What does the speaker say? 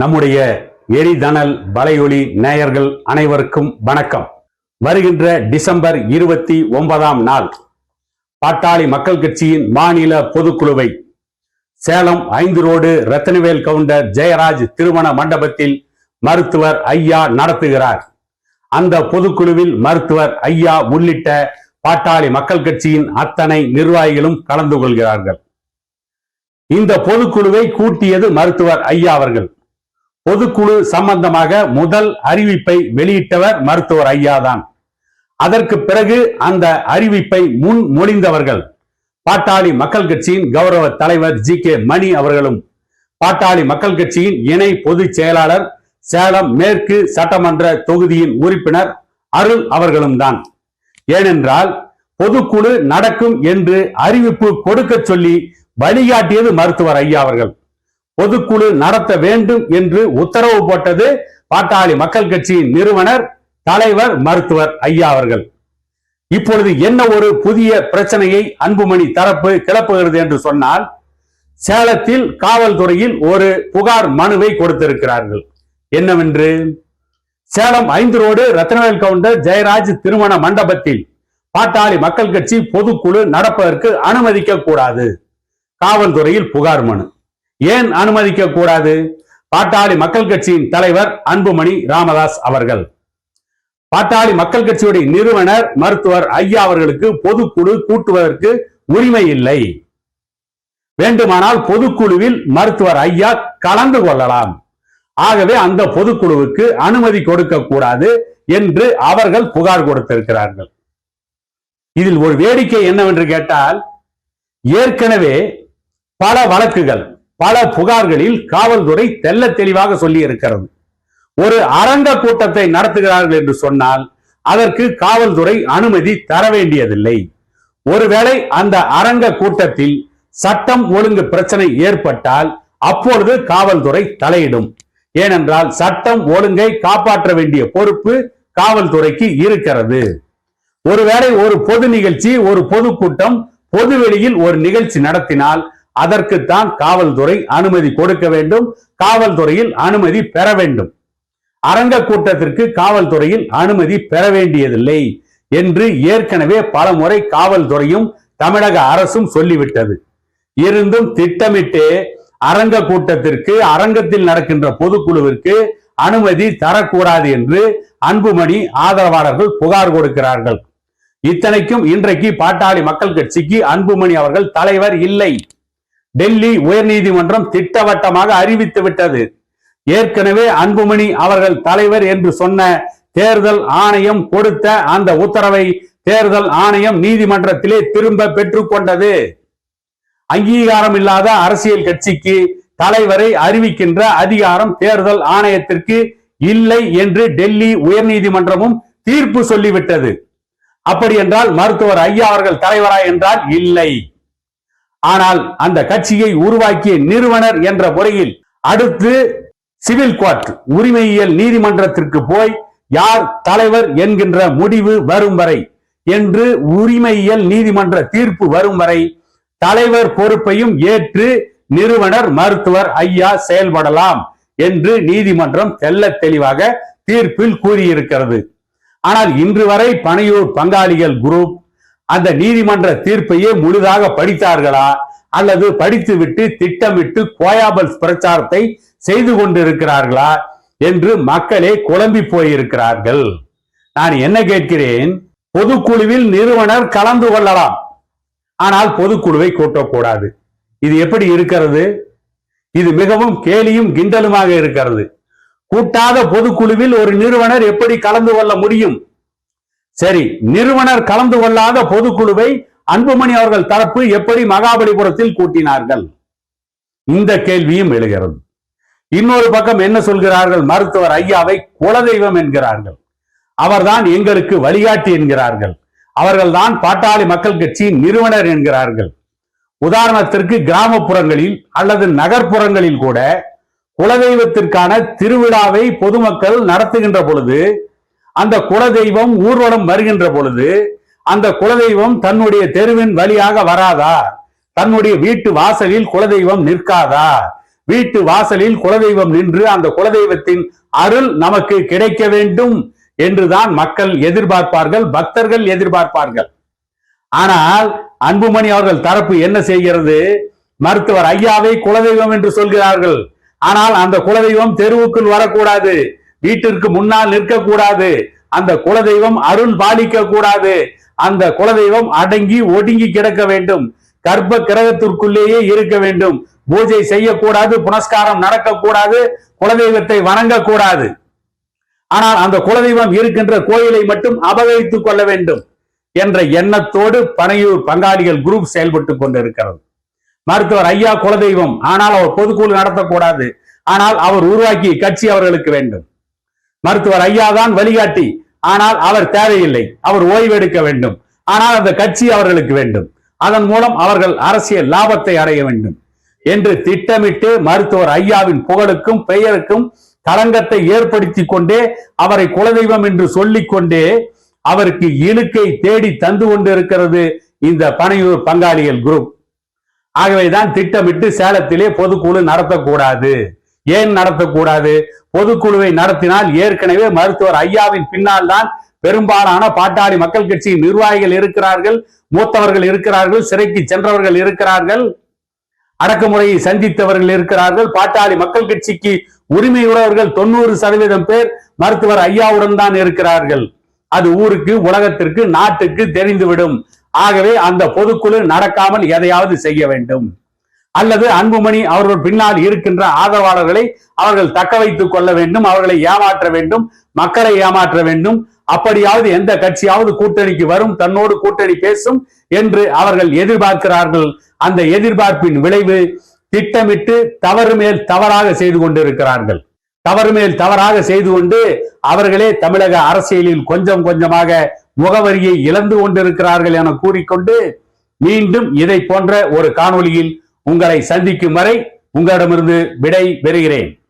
நம்முடைய எரிதனல் வலையொலி நேயர்கள் அனைவருக்கும் வணக்கம். வருகின்ற டிசம்பர் இருபத்தி ஒன்பதாம் நாள் பாட்டாளி மக்கள் கட்சியின் மாநில பொதுக்குழுவை சேலம் ஐந்து ரோடு ரத்தனவேல் கவுண்டர் ஜெயராஜ் திருமண மண்டபத்தில் மருத்துவர் ஐயா நடத்துகிறார். அந்த பொதுக்குழுவில் மருத்துவர் ஐயா உள்ளிட்ட பாட்டாளி மக்கள் கட்சியின் அத்தனை நிர்வாகிகளும் கலந்து கொள்கிறார்கள். இந்த பொதுக்குழுவை கூட்டியது மருத்துவர் ஐயா அவர்கள். பொதுக்குழு சம்பந்தமாக முதல் அறிவிப்பை வெளியிட்டவர் மருத்துவர் ஐயா தான் அதற்கு பிறகு அந்த அறிவிப்பை முன்மொழிந்தவர்கள் பாட்டாளி மக்கள் கட்சியின் கௌரவ தலைவர் ஜி கே மணி அவர்களும் பாட்டாளி மக்கள் கட்சியின் இணை பொதுச் செயலாளர் சேலம் மேற்கு சட்டமன்ற தொகுதியின் உறுப்பினர் அருள் அவர்களும் தான் ஏனென்றால் பொதுக்குழு நடக்கும் என்று அறிவிப்பு கொடுக்க சொல்லி வழிகாட்டியது மருத்துவர் ஐயா அவர்கள். பொதுக்குழு நடத்த வேண்டும் என்று உத்தரவு போட்டது பாட்டாளி மக்கள் கட்சியின் நிறுவனர் தலைவர் மருத்துவர் ஐயா அவர்கள். இப்பொழுது என்ன ஒரு புதிய பிரச்சனையை அன்புமணி தரப்பு கிளப்புகிறது என்று சொன்னால் சேலத்தில் காவல்துறையில் ஒரு புகார் மனுவை கொடுத்திருக்கிறார்கள். என்னவென்று? சேலம் ஐந்து ரோடு ரத்னவேல் கவுண்டர் ஜெயராஜ் திருமண மண்டபத்தில் பாட்டாளி மக்கள் கட்சி பொதுக்குழு நடப்பதற்கு அனுமதிக்க கூடாது காவல்துறையில் புகார் மனு. ஏன் அனுமதிக்க கூடாது? பாட்டாளி மக்கள் கட்சியின் தலைவர் அன்புமணி ராமதாஸ் அவர்கள். பாட்டாளி மக்கள் கட்சியுடைய நிறுவனர் மருத்துவர் ஐயா அவர்களுக்கு பொதுக்குழு கூட்டுவதற்கு உரிமை இல்லை. வேண்டுமானால் பொதுக்குழுவில் மருத்துவர் ஐயா கலந்து கொள்ளலாம். ஆகவே அந்த பொதுக்குழுவுக்கு அனுமதி கொடுக்க கூடாது என்று அவர்கள் புகார் கொடுத்திருக்கிறார்கள். இதில் ஒரு வேடிக்கை என்னவென்று கேட்டால் ஏற்கனவே பல வழக்குகள் பல புகார்களில் காவல்துறை தெல்ல தெளிவாக சொல்லி இருக்கிறது ஒரு அரங்க கூட்டத்தை நடத்துகிறார்கள் என்று சொன்னால் அதற்கு காவல்துறை அனுமதி தர வேண்டியதில்லை. ஒருவேளை அந்த அரங்க கூட்டத்தில் சட்டம் ஒழுங்கு பிரச்சனை ஏற்பட்டால் அப்பொழுது காவல்துறை தலையிடும். ஏனென்றால் சட்டம் ஒழுங்கை காப்பாற்ற வேண்டிய பொறுப்பு காவல்துறைக்கு இருக்கிறது. ஒருவேளை ஒரு பொது நிகழ்ச்சி ஒரு பொதுக்கூட்டம் பொது வெளியில் ஒரு நிகழ்ச்சி நடத்தினால் அதற்குத்தான் காவல்துறை அனுமதி கொடுக்க வேண்டும். காவல்துறையில் அனுமதி பெற வேண்டும். அரங்க கூட்டத்திற்கு காவல்துறையில் அனுமதி பெற வேண்டியதில்லை என்று ஏற்கனவே பலமுறை காவல்துறையும் தமிழக அரசும் சொல்லிவிட்டது. இருந்தும் திட்டமிட்டு அரங்க கூட்டத்திற்கு அரங்கத்தில் நடக்கின்ற பொதுக்குழுவிற்கு அனுமதி தரக்கூடாது என்று அன்புமணி ஆதரவாளர்கள் புகார் கொடுக்கிறார்கள். இத்தனைக்கும் இன்றைக்கு பாட்டாளி மக்கள் கட்சிக்கு அன்புமணி அவர்கள் தலைவர் இல்லை. டெல்லி உயர்நீதிமன்றம் திட்டவட்டமாக அறிவித்து விட்டது. ஏற்கனவே அன்புமணி அவர்கள் தலைவர் என்று சொன்ன தேர்தல் ஆணையம் கொடுத்த அந்த உத்தரவை தேர்தல் ஆணையம் நீதிமன்றத்திலே திரும்ப பெற்றுக்கொண்டது அங்கீகாரம் இல்லாத அரசியல் கட்சிக்கு தலைவரை அறிவிக்கின்ற அதிகாரம் தேர்தல் ஆணையத்திற்கு இல்லை என்று டெல்லி உயர்நீதிமன்றமும் தீர்ப்பு சொல்லிவிட்டது. அப்படி என்றால் மருத்துவர் ஐயா அவர்கள் தலைவரா என்றால் இல்லை. ஆனால் அந்த கட்சியை உருவாக்கிய நிறுவனர் என்ற முறையில் அடுத்து சிவில் கோர்ட் உரிமையியல் நீதிமன்றத்திற்கு போய் யார் தலைவர் என்கின்ற முடிவு வரும் வரை என்று உரிமையியல் நீதிமன்ற தீர்ப்பு வரும் வரை தலைவர் பொறுப்பையும் ஏற்று நிறுவனர் மருத்துவர் ஐயா செயல்படலாம் என்று நீதிமன்றம் தெல்ல தெளிவாக தீர்ப்பில் கூறியிருக்கிறது. ஆனால் இன்று வரை பனையூர் பங்காளிகள் குரூப் அந்த நீதிமன்ற தீர்ப்பையே முழுதாக படித்தார்களா? அல்லது படித்துவிட்டு திட்டமிட்டு கோயாபல்ஸ் பிரச்சாரத்தை செய்து கொண்டிருக்கிறார்களா? என்று மக்களே குழம்பி போயிருக்கிறார்கள். நான் என்ன கேட்கிறேன்? பொதுக்குழுவில் நிறுவனர் கலந்து கொள்ளலாம். ஆனால் பொதுக்குழுவை கூட்டக்கூடாது. இது எப்படி இருக்கிறது? இது மிகவும் கேலியும் கிண்டலுமாக இருக்கிறது. கூட்டாத பொதுக்குழுவில் ஒரு நிறுவனர் எப்படி கலந்து கொள்ள முடியும்? சரி நிறுவனர் கலந்து கொள்ளாத பொதுக்குழுவை அன்புமணி அவர்கள் தரப்பு எப்படி மகாபலிபுரத்தில் கூட்டினார்கள்? இந்த கேள்வியும் எழுகிறது. இன்னொரு பக்கம் என்ன சொல்கிறார்கள்? மருத்துவர் ஐயாவை குலதெய்வம் என்கிறார்கள். அவர்தான் எங்களுக்கு வழிகாட்டி என்கிறார்கள். அவர்கள்தான் பாட்டாளி மக்கள் கட்சியின் நிறுவனர் என்கிறார்கள். உதாரணத்திற்கு கிராமப்புறங்களில் அல்லது நகர்ப்புறங்களில் கூட குலதெய்வத்திற்கான திருவிழாவை பொதுமக்கள் நடத்துகின்ற பொழுது அந்த குலதெய்வம் ஊர்வலம் வருகின்ற பொழுது அந்த குலதெய்வம் தன்னுடைய தெருவின் வழியாக வராதா? தன்னுடைய வீட்டு வாசலில் குலதெய்வம் நிற்காதா? வீட்டு வாசலில் குலதெய்வம் நின்று அந்த குலதெய்வத்தின் அருள் நமக்கு கிடைக்க வேண்டும் என்றுதான் மக்கள் எதிர்பார்ப்பார்கள் பக்தர்கள் எதிர்பார்ப்பார்கள். ஆனால் அன்புமணி அவர்கள் தரப்பு என்ன செய்கிறது? மருத்துவர் ஐயாவை குலதெய்வம் என்று சொல்கிறார்கள். ஆனால் அந்த குலதெய்வம் தெருவுக்குள் வரக்கூடாது. வீட்டிற்கு முன்னால் நிற்கக்கூடாது. அந்த குலதெய்வம் அருள் பாலிக்க கூடாது அந்த குலதெய்வம் அடங்கி ஒடுங்கி கிடக்க வேண்டும். கர்ப்ப கிரகத்திற்குள்ளேயே இருக்க வேண்டும். பூஜை செய்யக்கூடாது புனஸ்காரம் நடக்கக்கூடாது குலதெய்வத்தை வணங்கக்கூடாது. ஆனால் அந்த குலதெய்வம் இருக்கின்ற கோயிலை மட்டும் அபகரித்துக் கொள்ள வேண்டும் என்ற எண்ணத்தோடு பனையூர் பங்காளிகள் குரூப் செயல்பட்டு கொண்டிருக்கிறது. மருத்துவர் ஐயா குலதெய்வம் ஆனால் அவர் பொதுக்குழு நடத்தக்கூடாது. ஆனால் அவர் உருவாக்கிய கட்சி அவர்களுக்கு வேண்டும். மருத்துவர் ஐயா தான் வழிகாட்டி. ஆனால் அவர் தேவையில்லை. அவர் ஓய்வெடுக்க வேண்டும். ஆனால் அந்த கட்சி அவர்களுக்கு வேண்டும். அதன் மூலம் அவர்கள் அரசியல் லாபத்தை அடைய வேண்டும். என்று திட்டமிட்டு மருத்துவர் ஐயாவின் புகழுக்கும் பெயருக்கும் களங்கத்தை ஏற்படுத்தி கொண்டே அவரை குலதெய்வம் என்று சொல்லிக்கொண்டே அவருக்கு இழுக்கை தேடி தந்து கொண்டிருக்கிறது இந்த பனையூர் பங்காளிகள் குரூப். ஆகவேதான் திட்டமிட்டு சேலத்திலே பொதுக்குழு நடத்தக்கூடாது. ஏன் நடத்தக்கூடாது? பொதுக்குழுவை நடத்தினால் ஏற்கனவே மருத்துவர் ஐயாவின் பின்னால் தான் பெரும்பாலான பாட்டாளி மக்கள் கட்சியின் நிர்வாகிகள் இருக்கிறார்கள் மூத்தவர்கள் இருக்கிறார்கள் சிறைக்கு சென்றவர்கள் இருக்கிறார்கள் அடக்குமுறையை சந்தித்தவர்கள் இருக்கிறார்கள் பாட்டாளி மக்கள் கட்சிக்கு உரிமையுள்ளவர்கள் தொண்ணூறு சதவீதம் பேர் மருத்துவர் ஐயாவுடன் தான் இருக்கிறார்கள். அது ஊருக்கு உலகத்திற்கு நாட்டுக்கு தெரிந்துவிடும். ஆகவே அந்த பொதுக்குழு நடக்காமல் எதையாவது செய்ய வேண்டும். அல்லது அன்புமணி அவர்கள் பின்னால் இருக்கின்ற ஆதரவாளர்களை அவர்கள் தக்க வைத்துக் கொள்ள வேண்டும் அவர்களை ஏமாற்ற வேண்டும் மக்களை ஏமாற்ற வேண்டும். அப்படியாவது எந்த கட்சியாவது கூட்டணிக்கு வரும் தன்னோடு கூட்டணி பேசும் என்று அவர்கள் எதிர்பார்க்கிறார்கள். அந்த எதிர்பார்ப்பின் விளைவு திட்டமிட்டு தவறு மேல் தவறாக செய்து கொண்டிருக்கிறார்கள். தவறு மேல் தவறாக செய்து கொண்டு அவர்களே தமிழக அரசியலில் கொஞ்சம் கொஞ்சமாக முகவரியை இழந்து கொண்டிருக்கிறார்கள் என கூறிக்கொண்டு மீண்டும் இதை போன்ற ஒரு காணொலியில் உங்களை சந்திக்கும் வரை உங்களிடமிருந்து விடை பெறுகிறேன்.